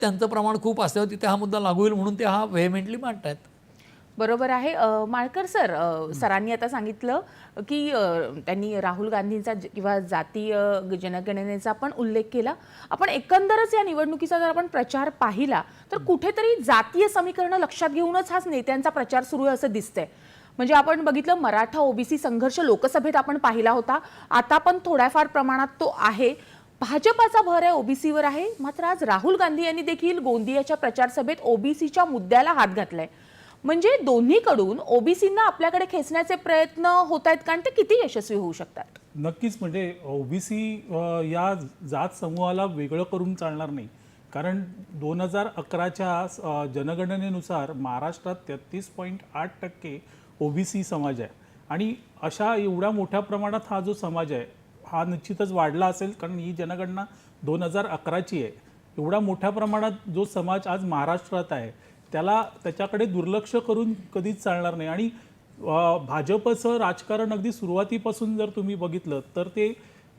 त्यांचं प्रमाण खूप असल्यावर तिथे हा मुद्दा लागू होईल म्हणून ते हा व्हेमेंटली मांडतायत. बरोबर आहे. माळकर सर सरांनी आता सांगितलं की त्यांनी राहुल गांधींचा ज- किंवा जातीय जनगणनेचा पण उल्लेख केला. आपण एकंदरच या निवडणुकीचा जर आपण प्रचार पाहिला तर कुठेतरी जातीय समीकरणं लक्षात घेऊनच हाच नेत्यांचा प्रचार सुरू आहे असं दिसतंय. म्हणजे आपण बघितलं मराठा ओबीसी संघर्ष लोकसभेत आपण पाहिला होता. आता पण थोड्याफार प्रमाणात तो आहे. भाजपाचा भर आहे ओबीसीवर आहे. मात्र आज राहुल गांधी यांनी देखील गोंदियाच्या प्रचार सभेत ओबीसीच्या मुद्द्याला हात घातलाय. म्हणजे दोन्हीकडून ओबीसींना आपल्याकडे खेचण्याचे प्रयत्न होत आहेत कारण ते किती यशस्वी होऊ शकतात? नक्कीच म्हणजे ओबीसी या जात समूहाला वेगळं करून चालणार नाही. कारण दोन हजार अकराच्या जनगणनेनुसार महाराष्ट्रात तेहतीस पॉईंट आठ टक्के ओबीसी समाज आहे. आणि अशा एवढ्या मोठ्या प्रमाणात हा जो समाज आहे हा निश्चितच वाढला असेल कारण ही जनगणना दोन हजार अकराची आहे. एवढा मोठ्या प्रमाणात जो समाज आज महाराष्ट्रात आहे त्याला त्याच्याकडे दुर्लक्ष करून कधीच चालणार नाही. आणि भाजपचं राजकारण अगदी सुरुवातीपासून जर तुम्ही बघितलं तर ते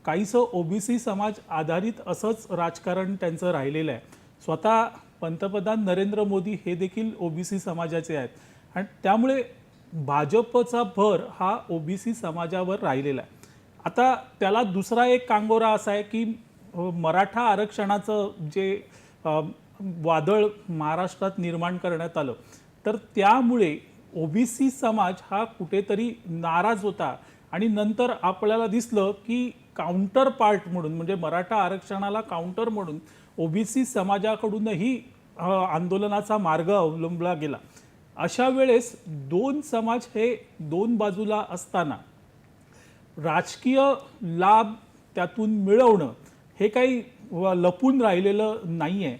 काहीसं ओबीसी समाज आधारित असंच राजकारण त्यांचं राहिलेलं आहे. स्वतः पंतप्रधान नरेंद्र मोदी हे देखील ओबीसी समाजाचे आहेत. आणि त्यामुळे भाजपचा भर हा ओबीसी समाजावर राहिलेला आहे. आता त्याला दुसरा एक कांगोरा असा आहे की मराठा आरक्षणाचं जे वादळ महाराष्ट्रात निर्माण करण्यात आलं तर त्यामुळे ओबीसी समाज हा कुठेतरी नाराज होता आणि नंतर आपल्याला दिसलं की काउंटर पार्ट म्हणून म्हणजे मराठा आरक्षणाला काउंटर म्हणून ओबीसी समाजाकडूनही आंदोलनाचा मार्ग अवलंबला गेला. अशा वेळेस दोन समाज हे दोन बाजूला असताना राजकीय लाभ त्यातून मिळवणं हे काही लपून राहिलेलं नाही आहे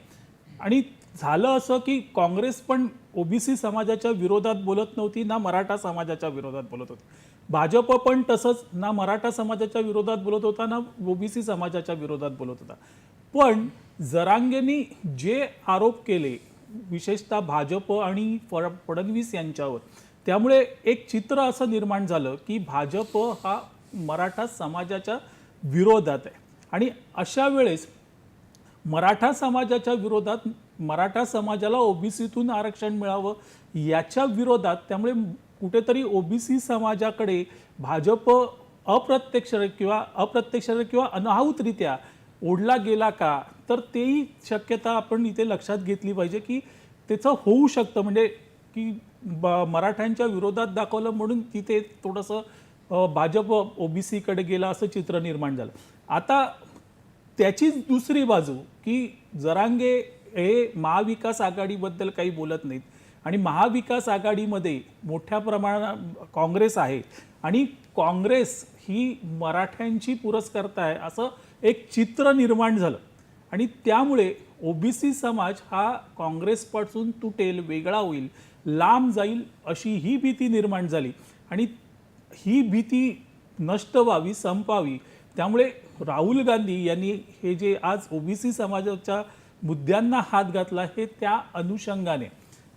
आणि झालं असं की काँग्रेस पण ओबीसी समाजाच्या विरोधात बोलत नव्हती ना मराठा समाजाच्या विरोधात बोलत होती. भाजप पण तसंच ना मराठा समाजाच्या विरोधात बोलत होता ना ओबीसी समाजाच्या विरोधात बोलत होता. पण जरांगेनी जे आरोप केले विशेषतः भाजप आणि फड फडणवीस यांच्यावर त्यामुळे एक चित्र असं निर्माण झालं की भाजप हा मराठा समाजाच्या विरोधात आहे. आणि अशा वेळेस मराठा समाजाच्या विरोधात मराठा समाजाला ओबीसीतून आरक्षण मिळावं याच्या विरोधात त्यामुळे कुठेतरी ओबीसी समाजाकडे भाजप अप्रत्यक्ष किंवा अप्रत्यक्ष किंवा अनाहूतरित्या ओढला गेला का? तर तेही शक्यता आपण इथे लक्षात घेतली पाहिजे की त्याचं होऊ शकतं. म्हणजे की ब- मराठ्यांच्या विरोधात दाखवलं म्हणून तिथे थोडंसं भाजप ओबीसीकडे गेला असं चित्र निर्माण झालं. आता त्याचीच दुसरी बाजू की जरांगे हे महाविकास आघाडीबद्दल काही बोलत नाहीत आणि महाविकास आघाडीमध्ये मोठ्या प्रमाणात काँग्रेस आहे आणि काँग्रेस ही मराठ्यांची पुरस्कर्ता आहे असं एक चित्र निर्माण झालं. आणि त्यामुळे ओबीसी समाज हा काँग्रेसपासून तुटेल वेगळा होईल लांब जाईल अशी ही भीती निर्माण झाली. आणि ही भीती नष्ट व्हावी संपावी. त्यामुळे राहुल गांधी यांनी हे जे आज ओबीसी समाजाच्या मुद्द्यांना हात घातला हे त्या अनुषंगाने.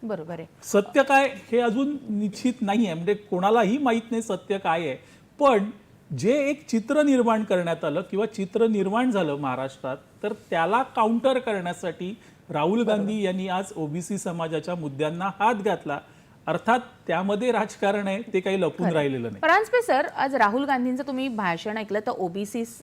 बरोबर आहे. सत्य काय हे अजून निश्चित नाही आहे म्हणजे कोणालाही माहीत नाही सत्य काय आहे. पण जे एक चित्र निर्माण करण्यात आलं किंवा चित्र निर्माण झालं महाराष्ट्रात तर त्याला काउंटर करण्यासाठी राहुल गांधी यांनी आज ओबीसी समाजाच्या मुद्द्यांना हात घातला. अर्थात त्यामध्ये राजकारण आहे ते काही लपून राहिलेलं नाही. परांजपे सर आज राहुल गांधींचं तुम्ही भाषण ऐकलं तर ओबीसी